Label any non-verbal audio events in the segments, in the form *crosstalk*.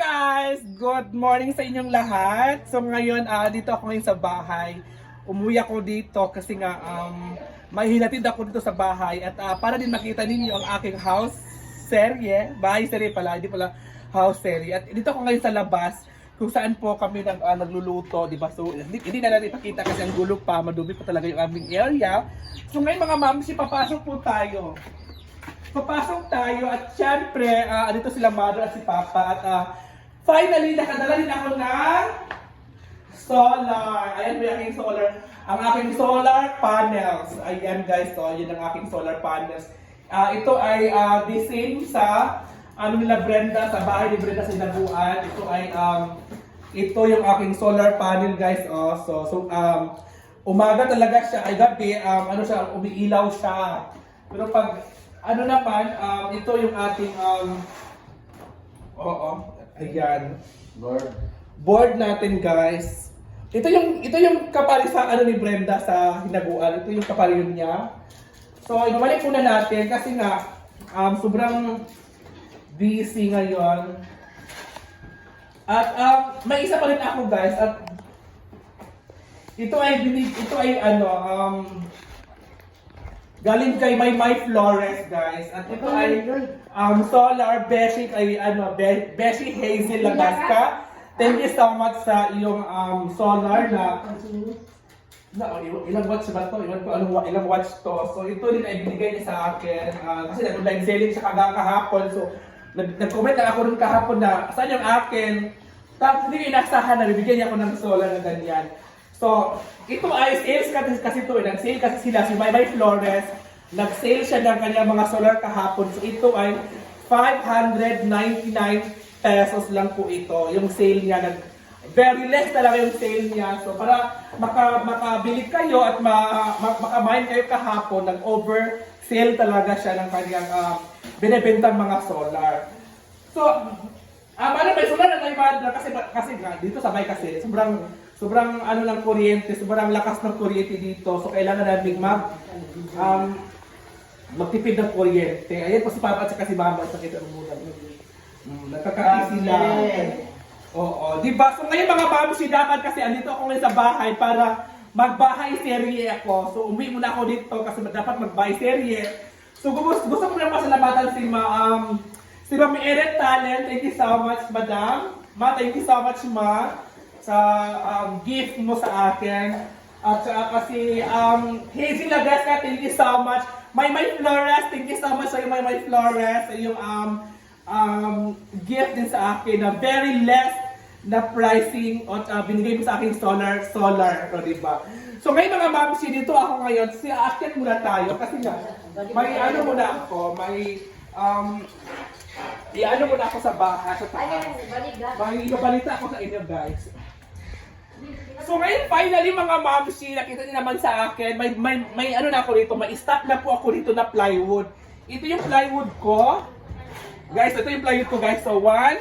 guys! Good morning sa inyong lahat. So ngayon, ah, dito ako ngayon sa bahay. Umuwi ako dito kasi nga um, may hinatid ako dito sa bahay at ah, para din makita ninyo ang aking house serye. Bahay serye pala, hindi pala house serye. At dito ako ngayon sa labas kung saan po kami nag, ah, nagluluto, di ba? So, hindi, hindi na natin ipakita kasi ang gulo pa, madumi pa talaga yung aming area. So ngayon mga mamsi, papasok po tayo. Papasok tayo at syempre, ah dito sila mother at si papa at ah, finally, nakadala din ako ng solar. Ayan po yung aking solar. Ang aking solar panels. Ayan guys, so yun ang aking solar panels. Ah ito ay ah, the same sa ano nila Brenda, sa bahay ni Brenda sa Inaguan. Ito ay um, ito yung aking solar panel guys. Oh, so, so um, umaga talaga siya, ay gabi, um, ano siya, umiilaw siya. Pero pag, ano naman, um, ito yung ating, um, oo, ayan, Lord. board natin guys. Ito yung, ito yung kapali sa, ano ni Brenda sa hinaguan. Ito yung kapali yun niya. So, ibabalik muna natin kasi nga, um, sobrang busy ngayon. At um, may isa pa rin ako guys at ito ay ito ay ano um galing kay My My Flores guys at ito ay um solar beshi ay ano Be- beshi Hazel Lagasca. Thank you so much sa iyong um solar na na il- ilang watch ba to? Iwan ko anong ilang watch to. So ito din ay binigay niya sa akin Ah, kasi nag-online selling siya kaga kahapon. So nag- nag-comment lang ako rin kahapon na saan yung akin. Tapos hindi inasahan na bibigyan niya ako ng solar na ganyan. So, ito ay sales kasi, kasi ito, eh. nag-sale kasi sila si Maymay Flores. Nag-sale siya ng kanyang mga solar kahapon. So, ito ay 599 pesos lang po ito. Yung sale niya, nag, very less talaga yung sale niya. So, para maka, makabili kayo at ma, ma, makamain kayo kahapon, nag-over sale talaga siya ng kanyang uh, binibentang mga solar. So, Ah, uh, may solar na na kasi kasi dito sabay kasi sobrang sobrang ano ng kuryente, sobrang lakas ng kuryente dito. So kailangan namin mag um magtipid ng kuryente. Ayan po si Papa at si Mama sa kita ng muna. Mm, nakakain sila. Oo, di ba? So ngayon mga mamsi dapat kasi andito ako ngayon sa bahay para magbahay serye ako. So umuwi muna ako dito kasi dapat magbahay serye. So gusto, gusto ko lang pasalamatan si Ma um, Si Ma'am Erin Talent, thank you so much, Madam. Ma, thank you so much, Ma, sa um, gift mo sa akin. At saka kasi, um, Hazy Lagasca, thank you so much. My My Flores, thank you so much sa My My Flores, sa iyong um, um, gift din sa akin na very less na pricing at uh, binigay mo sa akin solar, solar, o diba? So ngayon mga mamsi, dito ako ngayon, si akin muna tayo kasi nga, may ano muna ako, may um, Iano mo na ako sa bahay, sa taas. May ibabalita ako sa inyo guys. So ngayon finally mga mamsi, nakita niyo naman sa akin, may, may, may ano na ako dito, may stock na po ako dito na plywood. Ito yung plywood ko. Guys, ito yung plywood ko guys. So 1,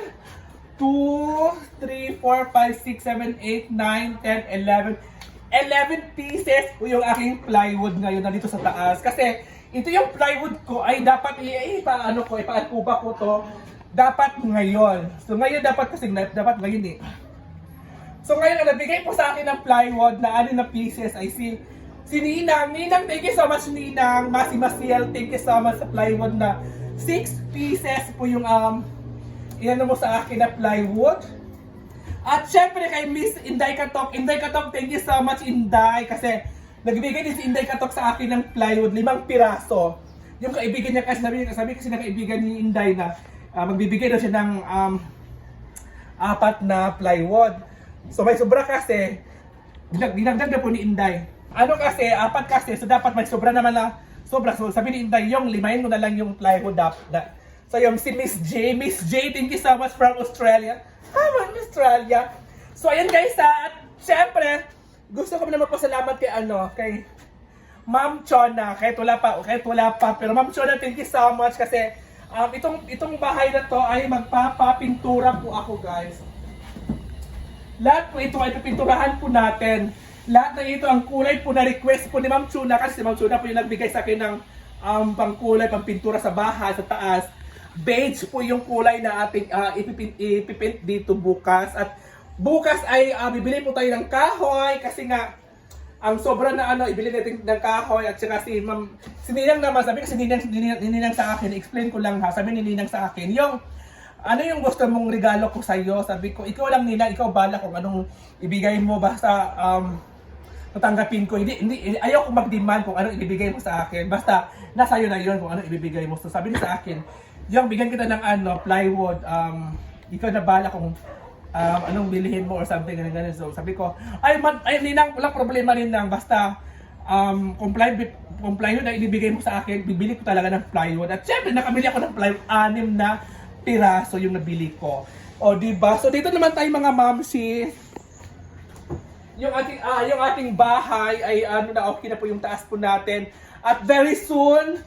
2, 3, 4, 5, 6, 7, 8, 9, 10, 11. 11 pieces po yung aking plywood ngayon na dito sa taas. Kasi ito yung plywood ko ay dapat i, i paano ko, ipaatkuba ko to dapat ngayon. So ngayon dapat kasi dapat ngayon eh. So ngayon ang nabigay po sa akin ng plywood na ano na pieces ay si si Ninang. Ninang, thank you so much Ninang. Masi Masiel, thank you so much sa plywood na 6 pieces po yung um inano mo sa akin na plywood. At syempre kay Miss Inday Katok. Inday Katok, thank you so much Inday kasi nagbigay din si Inday Katok sa akin ng plywood, limang piraso. Yung kaibigan niya kasi sabi, sabi kasi ng kaibigan ni Inday na ah, magbibigay daw siya ng um, apat na plywood. So may sobra kasi, dinag- dinagdag na po ni Inday. Ano kasi, apat kasi, so dapat may sobra naman na sobra. So sabi ni Inday, yung limayin mo na lang yung plywood up. Na, so yung si Miss J, Miss J, thank you so much from Australia. Tama, Australia. So ayan guys, ha, at syempre, gusto ko na magpasalamat kay ano, kay Ma'am Chona, kahit wala pa, kahit wala pa, pero Ma'am Chona, thank you so much kasi um, itong itong bahay na to ay magpapapintura po ako, guys. Lahat po ito ay pipinturahan po natin. Lahat na ito ang kulay po na request po ni Ma'am Chuna kasi si Ma'am Chuna po yung nagbigay sa akin ng um, pangkulay, pangpintura sa bahay, sa taas. beige po yung kulay na ating ah, ipipint, ipipint dito bukas. At bukas ay ah, bibili po tayo ng kahoy kasi nga ang sobra na ano, ibili natin ng kahoy at saka si Ma'am, si Ninang naman, sabi kasi Ninang, Ninang, Ninang sa akin, explain ko lang ha, sabi ni Ninang sa akin, yung ano yung gusto mong regalo ko sa iyo? Sabi ko, ikaw lang Ninang, ikaw bala kung anong ibigay mo basta um, tatanggapin ko. Hindi, hindi, ayaw ko mag-demand kung anong ibibigay mo sa akin. Basta, nasa iyo na yun kung anong ibibigay mo. So, sabi niya sa akin, yung bigyan kita ng ano, plywood, um, ikaw na bala kung um, anong bilihin mo or something, ganun, ganun. So, sabi ko, ay, man, ay, ninang, walang problema rin lang. Basta, um, kung plywood, kung plywood na ibibigay mo sa akin, bibili ko talaga ng plywood. At syempre, nakabili ako ng plywood, anim na piraso yung nabili ko. O, di ba? So, dito naman tayo mga mamsi yung ating ah yung ating bahay ay ano na okay na po yung taas po natin at very soon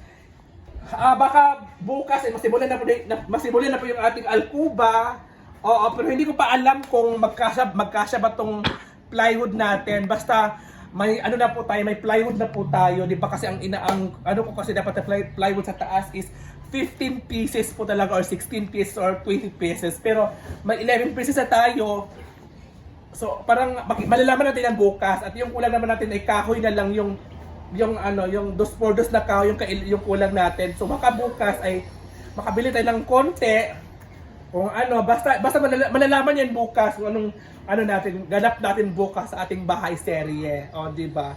ah baka bukas ay masimulan na po na, masimulan na po yung ating alkuba oo pero hindi ko pa alam kung magkasya magkasya ba tong plywood natin basta may ano na po tayo may plywood na po tayo di ba kasi ang ina ang ano ko kasi dapat na ply- plywood sa taas is 15 pieces po talaga or 16 pieces or 20 pieces pero may 11 pieces na tayo So, parang malalaman natin yan bukas at yung kulang naman natin ay kahoy na lang yung yung ano, yung dos por dos na kahoy yung yung kulang natin. So, baka bukas ay makabili tayo ng konti. Kung ano, basta basta malala- malalaman yan bukas kung anong ano natin, ganap natin bukas sa ating bahay serye. O, di ba?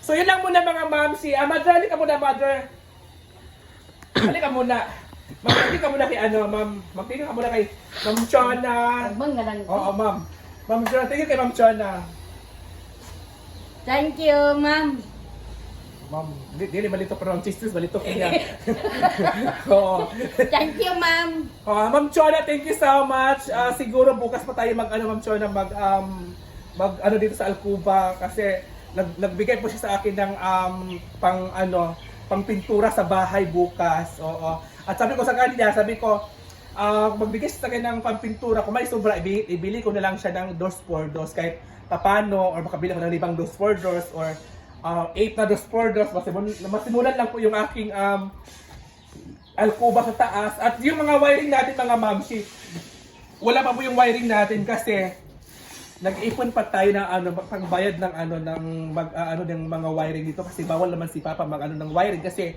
So, yun lang muna mga mamsi. Ah, mother, halika muna, mother. Halika muna. Ma'am, halika muna kay ano, ma'am. Magtingin ka muna kay Ma'am Chona. Agbang nga lang. Oo, ma'am. Ma'am Chona, tingin kay Ma'am Chona. Thank you, ma'am. Ma'am, di, di balito pero ang chistis balito kanya. *laughs* Oo. Thank you, ma'am. Ah, Ma'am Chona, thank you so much. Ah, siguro bukas pa tayo mag ano Ma'am Chona mag um mag ano dito sa Alcuba kasi nag, nagbigay po siya sa akin ng um pang ano pang pintura sa bahay bukas. Oo. At sabi ko sa kanya, sabi ko ah magbigay sa akin ng pampintura. Kung may sobra, ibili, ko na lang siya ng dos por dos kahit papano or makabili ko ng limang dos por dos or uh, eight na dos por dos. Masimulan, masimulan lang po yung aking um, alkuba sa taas. At yung mga wiring natin mga mamsi, wala pa po yung wiring natin kasi nag-ipon pa tayo ng ano pangbayad ng ano ng mag ah, ano ng mga wiring dito kasi bawal naman si Papa mag ano ng wiring kasi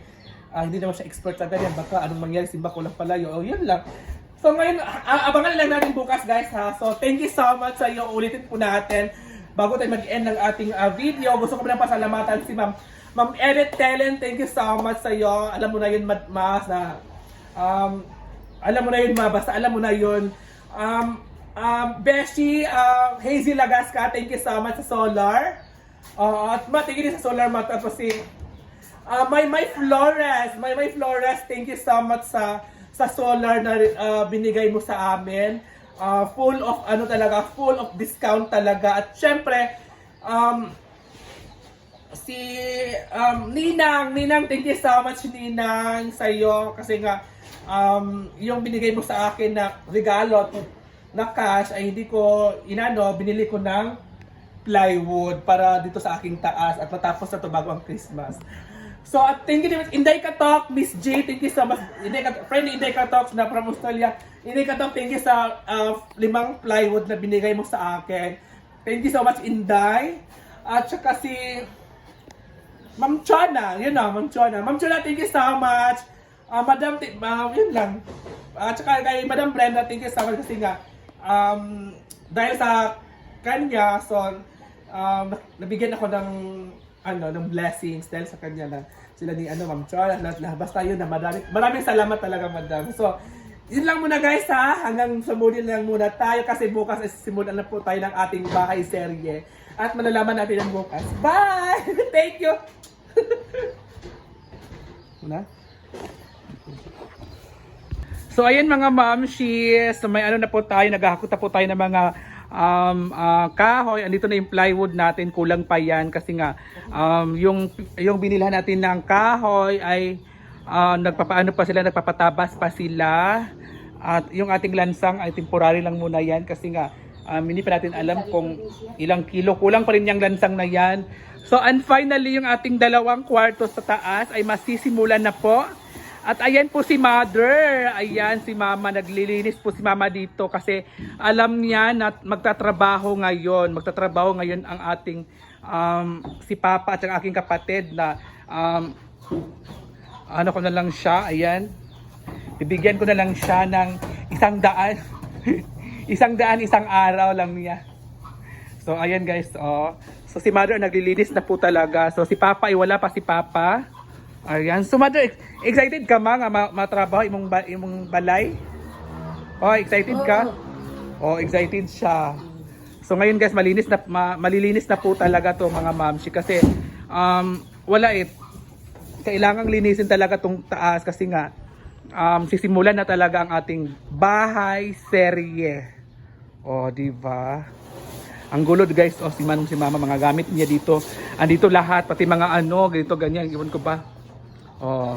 ah, hindi naman siya expert sa ganyan. Baka anong mangyari simba ko lang pala yun oh yun lang. So ngayon ah, abangan lang natin bukas guys ha. So thank you so much sa iyo. Ulitin po natin. Bago tayo mag-end ng ating ah, video gusto ko na pasalamatan si Ma'am Ma'am Edith Telen thank you so much sa iyo. Alam mo na yun mas na um, alam mo na yun ma, basta alam mo na yun. Um, um, Beshi, uh, Hazy Lagasca, thank you so much sa Solar. Uh, at ma, thank you din sa Solar ma, tapos si uh, my, my Flores, my, my Flores, thank you so much sa sa solar na uh, binigay mo sa amin. Uh, full of ano talaga, full of discount talaga. At syempre, um, si um, Ninang, Ninang, thank you so much Ninang sa iyo kasi nga um, yung binigay mo sa akin na regalo na cash ay hindi ko inano, binili ko ng plywood para dito sa aking taas at matapos na to bago ang Christmas. So, at thank you din, Inday Katok, Miss J, thank you so much. Inday Katok, friend Inday Katok na from Australia. Inday Katok, thank you sa uh, limang plywood na binigay mo sa akin. Thank you so much, Inday. At saka si Ma'am Chona, yun na, Ma'am Chona. Ma'am Chona, thank you so much. Ah, Madam, ah, yun lang. At saka kay Madam Brenda, thank you so much kasi nga, um, dahil sa kanya, so, um, nabigyan ako ng, ano, ng blessings dahil sa kanya na sila ni, ano, Ma'am Chona, lahat, lahat. Basta yun na, maraming, maraming salamat talaga, Madam. So, yun lang muna guys ha, hanggang sa muli lang muna tayo kasi bukas ay simulan na po tayo ng ating bahay serye. At malalaman natin ang bukas. Bye! *laughs* Thank you! *laughs* Muna? So ayan mga mamshis, so may ano na po tayo, naghahakot na po tayo ng mga um, ah, kahoy. Andito na yung plywood natin, kulang pa yan kasi nga um, yung, yung binilhan natin ng kahoy ay ah, nagpapaano pa sila, nagpapatabas pa sila. At yung ating lansang ay temporary lang muna yan kasi nga um, hindi pa natin alam kung ilang kilo. Kulang pa rin yung lansang na yan. So and finally yung ating dalawang kwarto sa taas ay masisimulan na po. At ayan po si mother. Ayan si mama. Naglilinis po si mama dito kasi alam niya na magtatrabaho ngayon. Magtatrabaho ngayon ang ating um, si papa at ang aking kapatid na um, ano ko na lang siya. Ayan. Bibigyan ko na lang siya ng isang daan. *laughs* isang daan, isang araw lang niya. So ayan guys, oh. So si mother naglilinis na po talaga. So si papa, ay wala pa si papa. Ayan. So mother, ex- excited ka ma nga ma- matrabaho imong ba- imong balay? Oh, excited ka? Oh, excited siya. So ngayon guys, malinis na ma- malilinis na po talaga to mga mamshi kasi um wala eh kailangang linisin talaga tong taas kasi nga um, sisimulan na talaga ang ating bahay serye. O, di ba? Ang gulo guys, oh, si Manong si Mama, mga gamit niya dito. Andito lahat, pati mga ano, ganito, ganyan, iwan ko ba? Oh.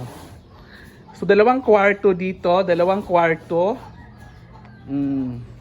So, dalawang kwarto dito, dalawang kwarto. Mm.